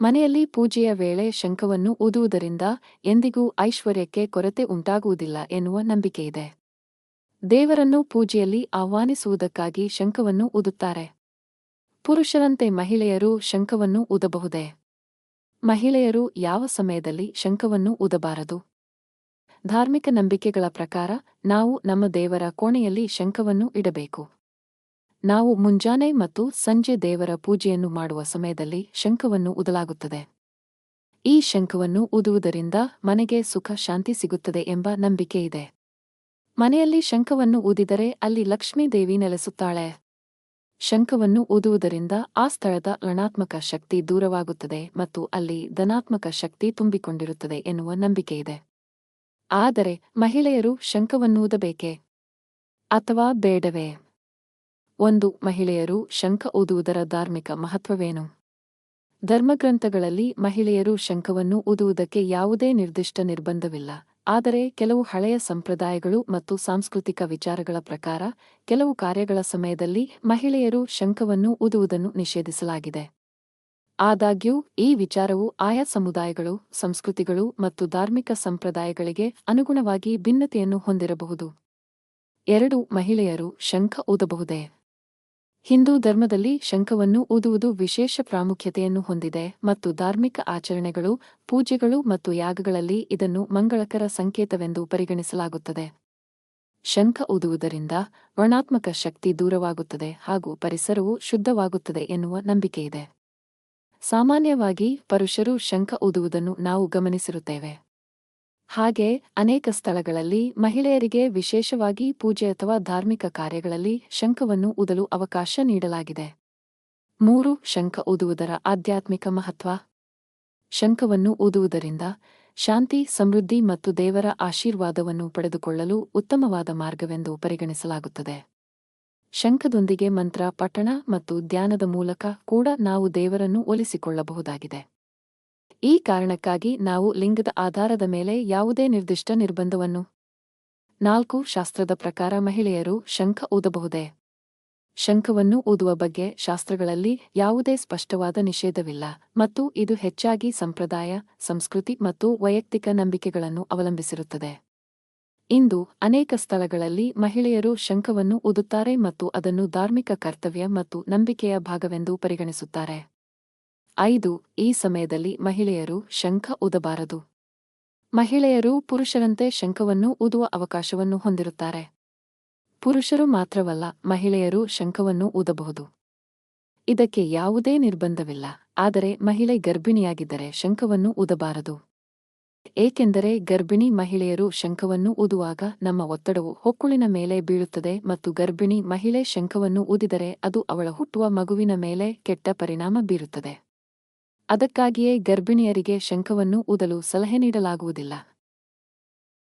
ಮನೆಯಲ್ಲಿ ಪೂಜೆಯ ವೇಳೆ ಶಂಖವನ್ನು ಊದುವುದರಿಂದ ಎಂದಿಗೂ ಐಶ್ವರ್ಯಕ್ಕೆ ಕೊರತೆ ಉಂಟಾಗುವುದಿಲ್ಲ ಎನ್ನುವ ನಂಬಿಕೆಯಿದೆ ದೇವರನ್ನು ಪೂಜೆಯಲ್ಲಿ ಆಹ್ವಾನಿಸುವುದಕ್ಕಾಗಿ ಶಂಖವನ್ನು ಊದುತ್ತಾರೆ. ಪುರುಷರಂತೆ ಮಹಿಳೆಯರು ಶಂಖವನ್ನು ಊದಬಹುದೇ? ಮಹಿಳೆಯರು ಯಾವ ಸಮಯದಲ್ಲಿ ಶಂಖವನ್ನು ಊದಬಾರದು? ಧಾರ್ಮಿಕ ನಂಬಿಕೆಗಳ ಪ್ರಕಾರ ನಾವು ನಮ್ಮ ದೇವರ ಕೋಣೆಯಲ್ಲಿ ಶಂಖವನ್ನು ಇಡಬೇಕು. ನಾವು ಮುಂಜಾನೆ ಮತ್ತು ಸಂಜೆ ದೇವರ ಪೂಜೆಯನ್ನು ಮಾಡುವ ಸಮಯದಲ್ಲಿ ಶಂಖವನ್ನು ಉದಲಾಗುತ್ತದೆ. ಈ ಶಂಖವನ್ನು ಊದುವುದರಿಂದ ಮನೆಗೆ ಸುಖ ಶಾಂತಿ ಸಿಗುತ್ತದೆ ಎಂಬ ನಂಬಿಕೆ ಇದೆ. ಮನೆಯಲ್ಲಿ ಶಂಖವನ್ನು ಊದಿದರೆ ಅಲ್ಲಿ ಲಕ್ಷ್ಮೀದೇವಿ ನೆಲೆಸುತ್ತಾಳೆ. ಶಂಖವನ್ನು ಊದುವುದರಿಂದ ಆ ಸ್ಥಳದ ಋಣಾತ್ಮಕ ಶಕ್ತಿ ದೂರವಾಗುತ್ತದೆ ಮತ್ತು ಅಲ್ಲಿ ಧನಾತ್ಮಕ ಶಕ್ತಿ ತುಂಬಿಕೊಂಡಿರುತ್ತದೆ ಎನ್ನುವ ನಂಬಿಕೆಯಿದೆ ಆದರೆ ಮಹಿಳೆಯರು ಶಂಖವನ್ನೂದಬೇಕೆ ಅಥವಾ ಬೇಡವೇ? ಒಂದು ಮಹಿಳೆಯರು ಶಂಖ ಊದುವುದರ ಧಾರ್ಮಿಕ ಮಹತ್ವವೇನು? ಧರ್ಮಗ್ರಂಥಗಳಲ್ಲಿ ಮಹಿಳೆಯರು ಶಂಖವನ್ನು ಊದುವುದಕ್ಕೆ ಯಾವುದೇ ನಿರ್ದಿಷ್ಟ ನಿರ್ಬಂಧವಿಲ್ಲ. ಆದರೆ ಕೆಲವು ಹಳೆಯ ಸಂಪ್ರದಾಯಗಳು ಮತ್ತು ಸಾಂಸ್ಕೃತಿಕ ವಿಚಾರಗಳ ಪ್ರಕಾರ, ಕೆಲವು ಕಾರ್ಯಗಳ ಸಮಯದಲ್ಲಿ ಮಹಿಳೆಯರು ಶಂಖವನ್ನು ಊದುವುದನ್ನು ನಿಷೇಧಿಸಲಾಗಿದೆ. ಆದಾಗ್ಯೂ, ಈ ವಿಚಾರವು ಆಯಾ ಸಮುದಾಯಗಳು, ಸಂಸ್ಕೃತಿಗಳು ಮತ್ತು ಧಾರ್ಮಿಕ ಸಂಪ್ರದಾಯಗಳಿಗೆ ಅನುಗುಣವಾಗಿ ಭಿನ್ನತೆಯನ್ನು ಹೊಂದಿರಬಹುದು. ಎರಡು ಮಹಿಳೆಯರು ಶಂಖ ಊದಬಹುದೇ? ಹಿಂದೂ ಧರ್ಮದಲ್ಲಿ ಶಂಖವನ್ನು ಊದುವುದು ವಿಶೇಷ ಪ್ರಾಮುಖ್ಯತೆಯನ್ನು ಹೊಂದಿದೆ ಮತ್ತು ಧಾರ್ಮಿಕ ಆಚರಣೆಗಳು, ಪೂಜೆಗಳು ಮತ್ತು ಯಾಗಗಳಲ್ಲಿ ಇದನ್ನು ಮಂಗಳಕರ ಸಂಕೇತವೆಂದು ಪರಿಗಣಿಸಲಾಗುತ್ತದೆ. ಶಂಖ ಊದುವುದರಿಂದ ವರ್ಣಾತ್ಮಕ ಶಕ್ತಿ ದೂರವಾಗುತ್ತದೆ ಹಾಗೂ ಪರಿಸರವು ಶುದ್ಧವಾಗುತ್ತದೆ ಎನ್ನುವ ನಂಬಿಕೆಯಿದೆ. ಸಾಮಾನ್ಯವಾಗಿ ಪರುಷರು ಶಂಖ ಊದುವುದನ್ನು ನಾವು ಗಮನಿಸಿರುತ್ತೇವೆ. ಹಾಗೆ ಅನೇಕ ಸ್ಥಳಗಳಲ್ಲಿ ಮಹಿಳೆಯರಿಗೆ ವಿಶೇಷವಾಗಿ ಪೂಜೆ ಅಥವಾ ಧಾರ್ಮಿಕ ಕಾರ್ಯಗಳಲ್ಲಿ ಶಂಖವನ್ನು ಊದಲು ಅವಕಾಶ ನೀಡಲಾಗಿದೆ. ಮೂರು, ಶಂಖ ಊದುವುದರ ಆಧ್ಯಾತ್ಮಿಕ ಮಹತ್ವ. ಶಂಖವನ್ನು ಊದುವುದರಿಂದ ಶಾಂತಿ, ಸಮೃದ್ಧಿ ಮತ್ತು ದೇವರ ಆಶೀರ್ವಾದವನ್ನು ಪಡೆದುಕೊಳ್ಳಲು ಉತ್ತಮವಾದ ಮಾರ್ಗವೆಂದು ಪರಿಗಣಿಸಲಾಗುತ್ತದೆ. ಶಂಖದೊಂದಿಗೆ ಮಂತ್ರ, ಪಠಣ ಮತ್ತು ಧ್ಯಾನದ ಮೂಲಕ ಕೂಡ ನಾವು ದೇವರನ್ನು ಒಲಿಸಿಕೊಳ್ಳಬಹುದಾಗಿದೆ. ಈ ಕಾರಣಕ್ಕಾಗಿ ನಾವು ಲಿಂಗದ ಆಧಾರದ ಮೇಲೆ ಯಾವುದೇ ನಿರ್ದಿಷ್ಟ ನಿರ್ಬಂಧವನ್ನು. ನಾಲ್ಕು, ಶಾಸ್ತ್ರದ ಪ್ರಕಾರ ಮಹಿಳೆಯರು ಶಂಖ ಊದಬಹುದೇ? ಶಂಖವನ್ನು ಊದುವ ಬಗ್ಗೆ ಶಾಸ್ತ್ರಗಳಲ್ಲಿ ಯಾವುದೇ ಸ್ಪಷ್ಟವಾದ ನಿಷೇಧವಿಲ್ಲ ಮತ್ತು ಇದು ಹೆಚ್ಚಾಗಿ ಸಂಪ್ರದಾಯ, ಸಂಸ್ಕೃತಿ ಮತ್ತು ವೈಯಕ್ತಿಕ ನಂಬಿಕೆಗಳನ್ನು ಅವಲಂಬಿಸಿರುತ್ತದೆ. ಇಂದು ಅನೇಕ ಸ್ಥಳಗಳಲ್ಲಿ ಮಹಿಳೆಯರು ಶಂಖವನ್ನು ಊದುತ್ತಾರೆ ಮತ್ತು ಅದನ್ನು ಧಾರ್ಮಿಕ ಕರ್ತವ್ಯ ಮತ್ತು ನಂಬಿಕೆಯ ಭಾಗವೆಂದು ಪರಿಗಣಿಸುತ್ತಾರೆ. ಐದು, ಈ ಸಮಯದಲ್ಲಿ ಮಹಿಳೆಯರು ಶಂಖ ಊದಬಾರದು ಮಹಿಳೆಯರು ಪುರುಷರಂತೆ ಶಂಖವನ್ನು ಊದುವ ಅವಕಾಶವನ್ನು ಹೊಂದಿರುತ್ತಾರೆ. ಪುರುಷರು ಮಾತ್ರವಲ್ಲ, ಮಹಿಳೆಯರು ಶಂಖವನ್ನು ಊದಬಹುದು ಇದಕ್ಕೆ ಯಾವುದೇ ನಿರ್ಬಂಧವಿಲ್ಲ, ಆದರೆ ಮಹಿಳೆ ಗರ್ಭಿಣಿಯಾಗಿದ್ದರೆ ಶಂಖವನ್ನು ಊದಬಾರದು ಏಕೆಂದರೆ ಗರ್ಭಿಣಿ ಮಹಿಳೆಯರು ಶಂಖವನ್ನು ಊದುವಾಗ ನಮ್ಮ ಒತ್ತಡವು ಹೊಕ್ಕುಳಿನ ಮೇಲೆ ಬೀಳುತ್ತದೆ ಮತ್ತು ಗರ್ಭಿಣಿ ಮಹಿಳೆ ಶಂಖವನ್ನು ಊದಿದರೆ ಅದು ಅವಳ ಹುಟ್ಟುವ ಮಗುವಿನ ಮೇಲೆ ಕೆಟ್ಟ ಪರಿಣಾಮ ಬೀರುತ್ತದೆ. ಅದಕ್ಕಾಗಿಯೇ ಗರ್ಭಿಣಿಯರಿಗೆ ಶಂಖವನ್ನು ಊದಲು ಸಲಹೆ ನೀಡಲಾಗುವುದಿಲ್ಲ.